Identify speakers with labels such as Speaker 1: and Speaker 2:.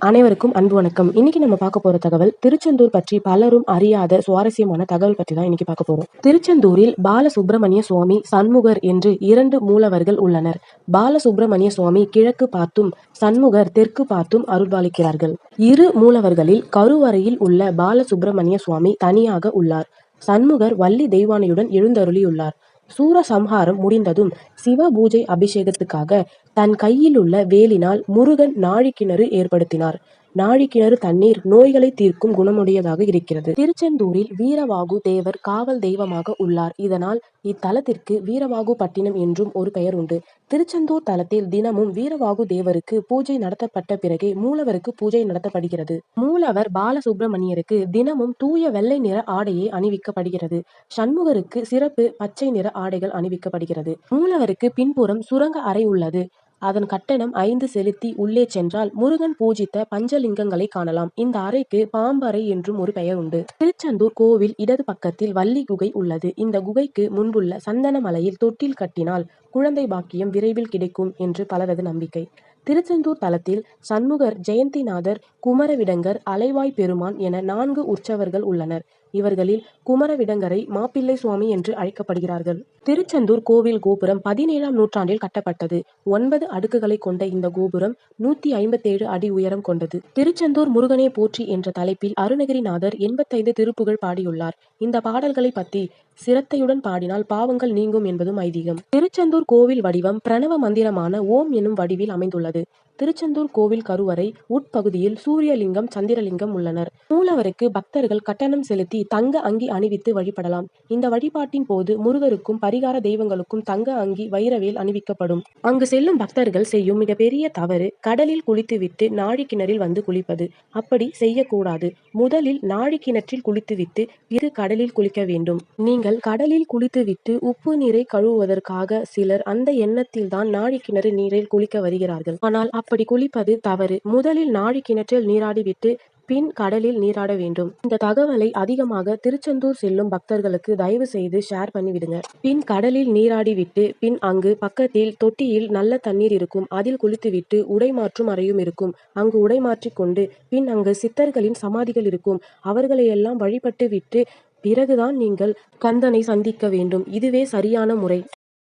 Speaker 1: அனைவருக்கும் அன்பு வணக்கம். இன்னைக்கு நம்ம பார்க்க போற தகவல் திருச்செந்தூர் பற்றி பலரும் அறியாத சுவாரஸ்யமான தகவல் பற்றி தான் இன்னைக்கு பார்க்க போறோம். திருச்செந்தூரில் பாலசுப்பிரமணிய சுவாமி சண்முகர் என்று இரண்டு மூலவர்கள் உள்ளனர். பாலசுப்பிரமணிய சுவாமி கிழக்கு பார்த்தும் சண்முகர் தெற்கு பார்த்தும் அருள்பாலிக்கிறார்கள். இரு மூலவர்களில் கருவறையில் உள்ள பாலசுப்பிரமணிய சுவாமி தனியாக உள்ளார். சண்முகர் வள்ளி தெய்வானையுடன் எழுந்தருளியுள்ளார். சூரசம்ஹாரம் முடிந்ததும் சிவ பூஜை அபிஷேகத்துக்காக தன் கையிலுள்ள வேலினால் முருகன் நாழிக்கிணறு ஏற்படுத்தினார். நாழிக்கிணறு தண்ணீர் நோய்களை தீர்க்கும் குணமுடையதாக இருக்கிறது. திருச்செந்தூரில் வீரவாகு தேவர் காவல் தெய்வமாக உள்ளார். இதனால் இத்தலத்திற்கு வீரவாகு பட்டினம் என்றும் ஒரு பெயர் உண்டு. திருச்செந்தூர் தலத்தில் தினமும் வீரவாகு தேவருக்கு பூஜை நடத்தப்பட்ட பிறகே மூலவருக்கு பூஜை நடத்தப்படுகிறது. மூலவர் பாலசுப்பிரமணியருக்கு தினமும் தூய வெள்ளை நிற ஆடையே அணிவிக்கப்படுகிறது. சண்முகருக்கு சிறப்பு பச்சை நிற ஆடைகள் அணிவிக்கப்படுகிறது. மூலவருக்கு பின்புறம் சுரங்க அறை உள்ளது. அதன் கட்டணம் ஐந்து செலுத்தி உள்ளே சென்றால் முருகன் பூஜித்த பஞ்சலிங்கங்களை காணலாம். இந்த அறைக்கு பாம்பறை என்றும் ஒரு பெயர் உண்டு. திருச்செந்தூர் கோவில் இடது பக்கத்தில் வள்ளி குகை உள்ளது. இந்த குகைக்கு முன்புள்ள சந்தன மலையில் தொட்டில் கட்டினால் குழந்தை பாக்கியம் விரைவில் கிடைக்கும் என்று பலரது நம்பிக்கை. திருச்செந்தூர் தலத்தில் சண்முகர் ஜெயந்திநாதர் குமரவிடங்கர் அலைவாய் பெருமான் என நான்கு உற்சவர்கள் உள்ளனர். இவர்களில் குமரவிடங்கரை மாப்பிள்ளை சுவாமி என்று அழைக்கப்படுகிறார்கள். திருச்செந்தூர் கோவில் கோபுரம் பதினேழாம் நூற்றாண்டில் கட்டப்பட்டது. ஒன்பது அடுக்குகளை கொண்ட இந்த கோபுரம் நூத்தி ஐம்பத்தேழு அடி உயரம் கொண்டது. திருச்செந்தூர் முருகனே போற்றி என்ற தலைப்பில் அருணகிரிநாதர் எண்பத்தைந்து திருப்புகள் பாடியுள்ளார். இந்த பாடல்களை பத்தி சிரத்தையுடன் பாடினால் பாவங்கள் நீங்கும் என்பதும் ஐதீகம். திருச்செந்தூர் கோவில் வடிவம் பிரணவ மந்திரமான ஓம் எனும் வடிவில் அமைந்துள்ளது. திருச்செந்தூர் கோவில் கருவறை உட்பகுதியில் சூரியலிங்கம் சந்திரலிங்கம் உள்ளனர். மூலவருக்கு பக்தர்கள் கட்டணம் செலுத்தி தங்க அங்கி அணிவித்து வழிபடலாம். இந்த வழிபாட்டின் போது முருகருக்கும் பரிகார தெய்வங்களுக்கும் தங்க அங்கி வைரவேல் அணிவிக்கப்படும். அங்கு செல்லும் பக்தர்கள் செய்யும் மிகப்பெரிய தவறு கடலில் குளித்துவிட்டு நாழி கிணறில் வந்து குளிப்பது. அப்படி செய்யக்கூடாது. முதலில் நாழி கிணற்றில் குளித்துவிட்டு பிறகு கடலில் குளிக்க வேண்டும். நீங்கள் கடலில் குளித்துவிட்டு உப்பு நீரை கழுவுவதற்காக சிலர் அந்த எண்ணத்தில் தான் நாழி கிணறு நீரில் குளிக்க வருகிறார்கள். ஆனால் அப்படி குளிப்பது தவறு. முதலில் நாழி கிணற்றில் நீராடிவிட்டு பின் கடலில் நீராட வேண்டும். இந்த தகவலை அதிகமாக திருச்செந்தூர் செல்லும் பக்தர்களுக்கு தயவு செய்து ஷேர் பண்ணிவிடுங்க பின் கடலில் நீராடிவிட்டு பின் அங்கு பக்கத்தில் தொட்டியில் நல்ல தண்ணீர் இருக்கும் அதில் குளித்துவிட்டு உடை மாற்றும் அறையும் இருக்கும். அங்கு உடை மாற்றிக் கொண்டு பின் அங்கு சித்தர்களின் சமாதிகள் இருக்கும். அவர்களையெல்லாம் வழிபட்டு விட்டு பிறகுதான் நீங்கள் கந்தனை சந்திக்க வேண்டும். இதுவே சரியான முறை.